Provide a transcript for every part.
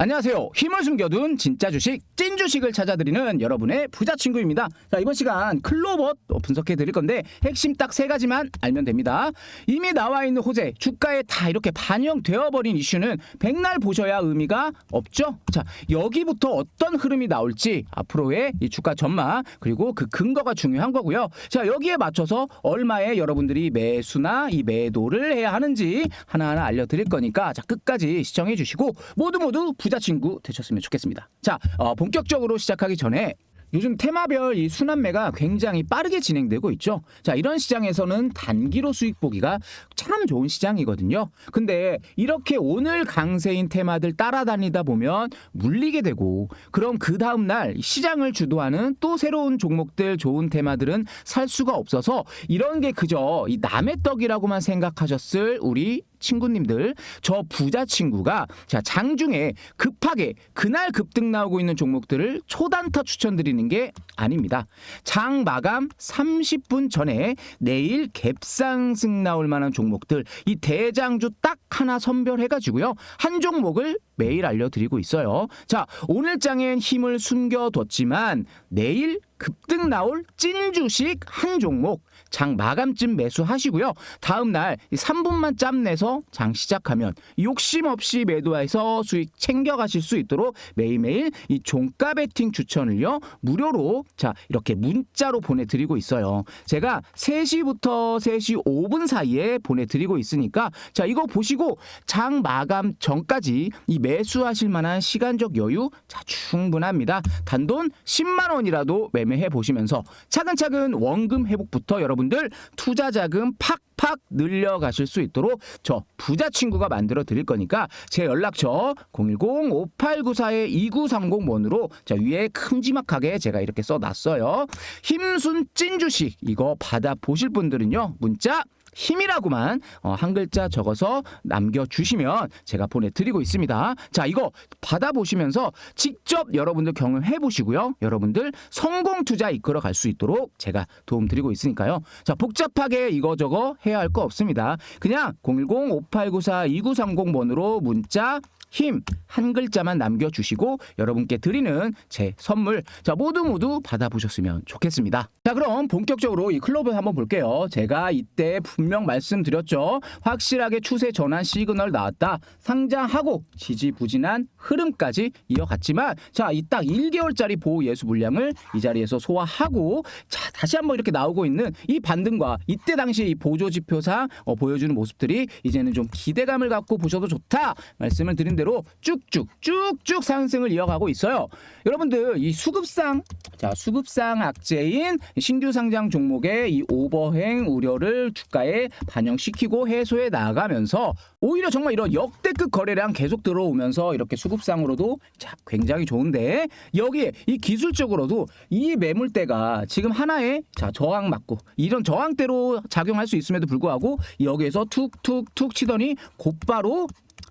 안녕하세요. 힘을 숨겨둔 진짜 주식, 찐 주식을 찾아드리는 여러분의 부자 친구입니다. 자, 이번 시간 클로버 분석해 드릴 건데 핵심 딱 세 가지만 알면 됩니다. 이미 나와 있는 호재, 주가에 다 이렇게 반영되어 버린 이슈는 백날 보셔야 의미가 없죠. 자, 여기부터 어떤 흐름이 나올지 앞으로의 이 주가 전망 그리고 그 근거가 중요한 거고요. 자, 여기에 맞춰서 얼마에 여러분들이 매수나 이 매도를 해야 하는지 하나하나 알려 드릴 거니까 자, 끝까지 시청해 주시고 모두 모두 부자 친구 되셨으면 좋겠습니다. 자, 어, 본격적으로 시작하기 전에 요즘 테마별 이 순환매가 굉장히 빠르게 진행되고 있죠. 자, 이런 시장에서는 단기로 수익 보기가 참 좋은 시장이거든요. 근데 이렇게 오늘 강세인 테마들 따라다니다 보면 물리게 되고 그럼 그 다음 날 시장을 주도하는 또 새로운 종목들 좋은 테마들은 살 수가 없어서 이런 게 그저 이 남의 떡이라고만 생각하셨을 우리 친구님들 저 부자 친구가 자 장중에 급하게 그날 급등 나오고 있는 종목들을 초단타 추천드리는 게 아닙니다. 장 마감 30분 전에 내일 갭상승 나올 만한 종목들 이 대장주 딱 하나 선별해 가지고요. 한 종목을 매일 알려드리고 있어요. 자 오늘 장엔 힘을 숨겨뒀지만 내일 급등 나올 찐 주식 한 종목 장 마감쯤 매수하시고요. 다음 날 3분만 짬 내서 장 시작하면 욕심 없이 매도해서 수익 챙겨 가실 수 있도록 매일매일 이 종가 베팅 추천을요. 무료로 자, 이렇게 문자로 보내 드리고 있어요. 제가 3시부터 3시 5분 사이에 보내 드리고 있으니까 자, 이거 보시고 장 마감 전까지 이 매수하실 만한 시간적 여유 자, 충분합니다. 단돈 10만 원이라도 매매해 보시면서 차근차근 원금 회복부터 여러분들 투자 자금 팍팍 늘려 가실 수 있도록 저 부자 친구가 만들어 드릴 거니까 제 연락처 010-5894-2930번으로 자 위에 큼지막하게 제가 이렇게 써 놨어요. 힘순 찐 주식 이거 받아 보실 분들은요. 문자 힘이라고만 어, 한 글자 적어서 남겨주시면 제가 보내드리고 있습니다. 자, 이거 받아보시면서 직접 여러분들 경험해 보시고요. 여러분들 성공 투자 이끌어 갈 수 있도록 제가 도움 드리고 있으니까요. 자, 복잡하게 이거저거 해야 할 거 없습니다. 그냥 010-5894-2930번으로 문자 힘 한 글자만 남겨주시고 여러분께 드리는 제 선물 자 모두 모두 받아보셨으면 좋겠습니다. 자 그럼 본격적으로 이 클럽을 한번 볼게요. 제가 이때 분명 말씀드렸죠. 확실하게 추세 전환 시그널 나왔다. 상장하고 지지부진한 흐름까지 이어갔지만 자 이 딱 1개월짜리 보호 예수 물량을 이 자리에서 소화하고 자 다시 한번 이렇게 나오고 있는 이 반등과 이때 당시 이 보조 지표상 어, 보여주는 모습들이 이제는 좀 기대감을 갖고 보셔도 좋다 말씀을 드린 대로 쭉쭉 쭉쭉 상승을 이어가고 있어요. 여러분들 이 수급상 자 수급상 악재인 신규 상장 종목의 이 오버행 우려를 주가에 반영시키고 해소해 나가면서 오히려 정말 이런 역대급 거래량 계속 들어오면서 이렇게 수급상으로도 자 굉장히 좋은데 여기에 이 기술적으로도 이 매물대가 지금 하나의 자 저항 맞고 이런 저항대로 작용할 수 있음에도 불구하고 여기에서 툭툭툭 치더니 곧바로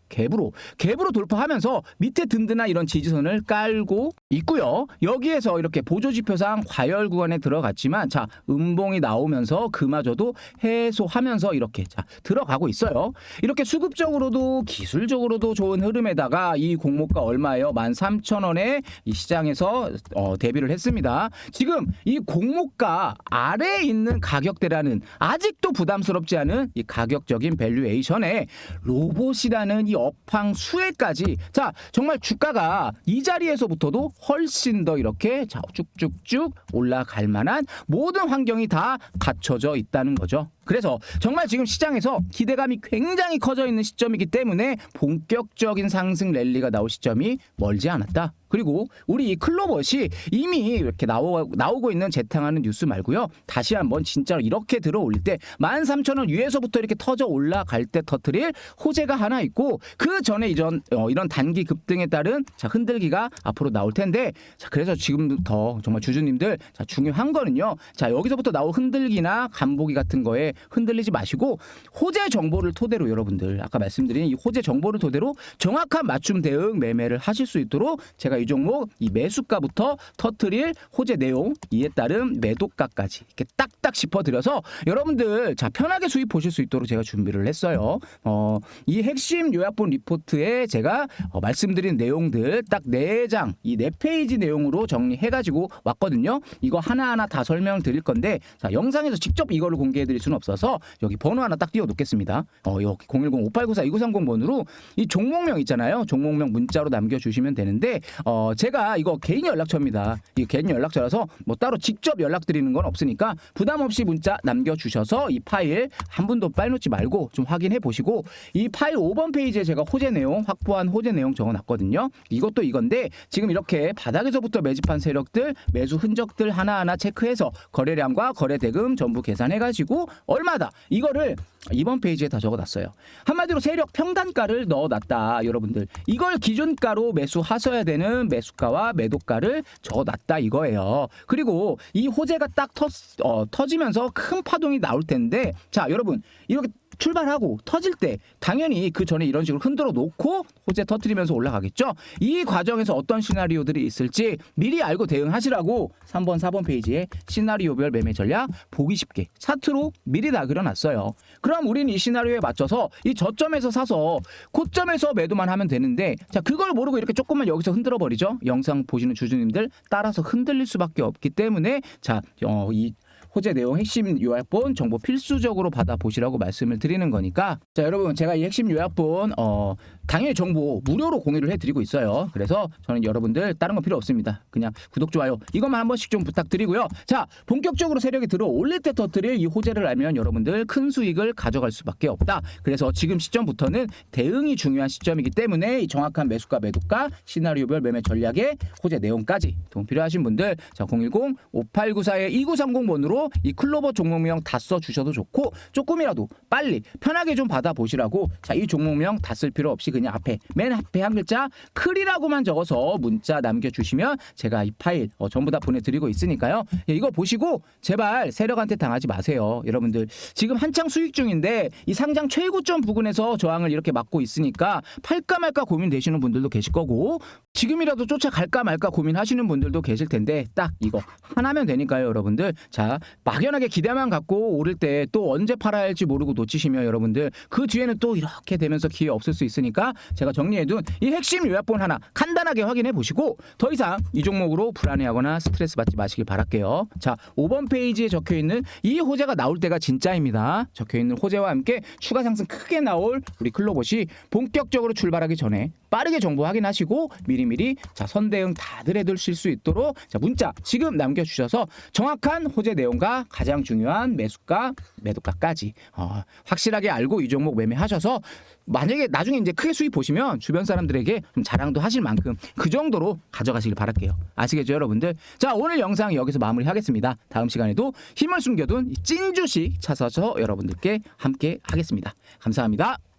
갭으로 갭으로 돌파하면서 밑에 든든한 이런 지지선을 깔고 있고요. 여기에서 이렇게 보조 지표상 과열 구간에 들어갔지만 자 음봉이 나오면서 그마저도 해소하면서 이렇게 자 들어가고 있어요. 이렇게 수급적으로도 기술적으로도 좋은 흐름에다가 이 공모가 얼마예요? 13,000원에 이 시장에서 어, 데뷔를 했습니다. 지금 이 공모가 아래에 있는 가격대라는 아직도 부담스럽지 않은 이 가격적인 밸류에이션에 로봇이라는 이 업황 수혜까지 자 정말 주가가 이 자리에서부터도 훨씬 더 이렇게 자 쭉쭉쭉 올라갈 만한 모든 환경이 다 갖춰져 있다는 거죠. 그래서 정말 지금 시장에서 기대감이 굉장히 커져 있는 시점이기 때문에 본격적인 상승 랠리가 나올 시점이 멀지 않았다. 그리고 우리 이 클로버시 이미 이렇게 나오, 나오고 있는 재탕하는 뉴스 말고요. 다시 한번 진짜로 이렇게 들어올릴 때 13,000원 위에서부터 이렇게 터져 올라갈 때 터트릴 호재가 하나 있고 그 전에 이전 어, 이런 단기 급등에 따른 자 흔들기가 앞으로 나올 텐데 자 그래서 지금부터 정말 주주님들 자 중요한 거는요. 자 여기서부터 나올 흔들기나 간보기 같은 거에 흔들리지 마시고 호재 정보를 토대로 여러분들 아까 말씀드린 이 호재 정보를 토대로 정확한 맞춤 대응 매매를 하실 수 있도록 제가 이 종목 이 매수가부터 터트릴 호재 내용 이에 따른 매도가까지 이렇게 딱딱 짚어드려서 여러분들 자 편하게 수익 보실 수 있도록 제가 준비를 했어요. 어, 이 핵심 요약본 리포트에 제가 어, 말씀드린 내용들 딱 네 장, 이 네 페이지 내용으로 정리해가지고 왔거든요. 이거 하나하나 다 설명드릴 건데 자 영상에서 직접 이거를 공개해드릴 수는 없어서 여기 번호 하나 딱 띄워놓겠습니다. 어, 여기 010-5894-2930 번으로 이 종목명 있잖아요. 종목명 문자로 남겨주시면 되는데 어, 제가 이거 개인 연락처입니다. 이 개인 연락처라서 뭐 따로 직접 연락드리는 건 없으니까 부담 없이 문자 남겨주셔서 이 파일 한 분도 빠놓지 말고 좀 확인해 보시고 이 파일 5번 페이지에 제가 호재 내용 확보한 호재 내용 적어놨거든요. 이것도 이건데 지금 이렇게 바닥에서부터 매집한 세력들 매수 흔적들 하나하나 체크해서 거래량과 거래 대금 전부 계산해가지고 얼마다 이거를 이번 페이지에 다 적어놨어요. 한마디로 세력 평단가를 넣어놨다, 여러분들. 이걸 기준가로 매수하셔야 되는 매수가와 매도가를 적어놨다 이거예요. 그리고 이 호재가 딱 터, 어, 터지면서 큰 파동이 나올 텐데, 자, 여러분 이렇게 출발하고 터질 때 당연히 그 전에 이런 식으로 흔들어 놓고 호재 터트리면서 올라가겠죠. 이 과정에서 어떤 시나리오들이 있을지 미리 알고 대응하시라고 3번, 4번 페이지에 시나리오별 매매 전략 보기 쉽게 차트로 미리 다 그려놨어요. 그럼 우리는 이 시나리오에 맞춰서 이 저점에서 사서 고점에서 매도만 하면 되는데 자 그걸 모르고 이렇게 조금만 여기서 흔들어 버리죠. 영상 보시는 주주님들 따라서 흔들릴 수밖에 없기 때문에 자이 호재 내용 핵심 요약본 정보 필수적으로 받아 보시라고 말씀을 드리는 거니까. 자 여러분 제가 이 핵심 요약본 어 당연히 정보 무료로 공유를 해드리고 있어요. 그래서 저는 여러분들 다른 거 필요 없습니다. 그냥 구독 좋아요 이것만 한 번씩 좀 부탁드리고요. 자 본격적으로 세력이 들어 올릴 때 터뜨릴 이 호재를 알면 여러분들 큰 수익을 가져갈 수밖에 없다. 그래서 지금 시점부터는 대응이 중요한 시점이기 때문에 이 정확한 매수가 매도가 시나리오별 매매 전략의 호재 내용까지 도움 필요하신 분들 자 010 5894의 2930번으로 이 클로버 종목명 다 써 주셔도 좋고 조금이라도 빨리 편하게 좀 받아 보시라고 자 이 종목명 다 쓸 필요 없이 그냥 앞에 맨 앞에 한 글자 클이라고만 적어서 문자 남겨 주시면 제가 이 파일 어, 전부 다 보내드리고 있으니까요. 예, 이거 보시고 제발 세력한테 당하지 마세요. 여러분들 지금 한창 수익 중인데 이 상장 최고점 부근에서 저항을 이렇게 막고 있으니까 팔까 말까 고민되시는 분들도 계실 거고 지금이라도 쫓아갈까 말까 고민하시는 분들도 계실 텐데 딱 이거 하나면 되니까요 여러분들. 자 막연하게 기대만 갖고 오를 때 또 언제 팔아야 할지 모르고 놓치시면 여러분들 그 뒤에는 또 이렇게 되면서 기회 없을 수 있으니까 제가 정리해둔 이 핵심 요약본 하나 간단하게 확인해 보시고 더 이상 이 종목으로 불안해하거나 스트레스 받지 마시길 바랄게요. 자 5번 페이지에 적혀 있는 이 호재가 나올 때가 진짜입니다. 적혀 있는 호재와 함께 추가 상승 크게 나올 우리 클로봇이 본격적으로 출발하기 전에 빠르게 정보 확인하시고 미리미리 자 선대응 다들 해두실 수 있도록 자 문자 지금 남겨주셔서 정확한 호재 내용과 가장 중요한 매수가 매도가까지 어, 확실하게 알고 이 종목 매매하셔서 만약에 나중에 이제 크게 수익 보시면 주변 사람들에게 좀 자랑도 하실 만큼 그 정도로 가져가시길 바랄게요. 아시겠죠 여러분들? 자 오늘 영상 여기서 마무리하겠습니다. 다음 시간에도 힘을 숨겨둔 찐 주식 찾아서 여러분들께 함께 하겠습니다. 감사합니다.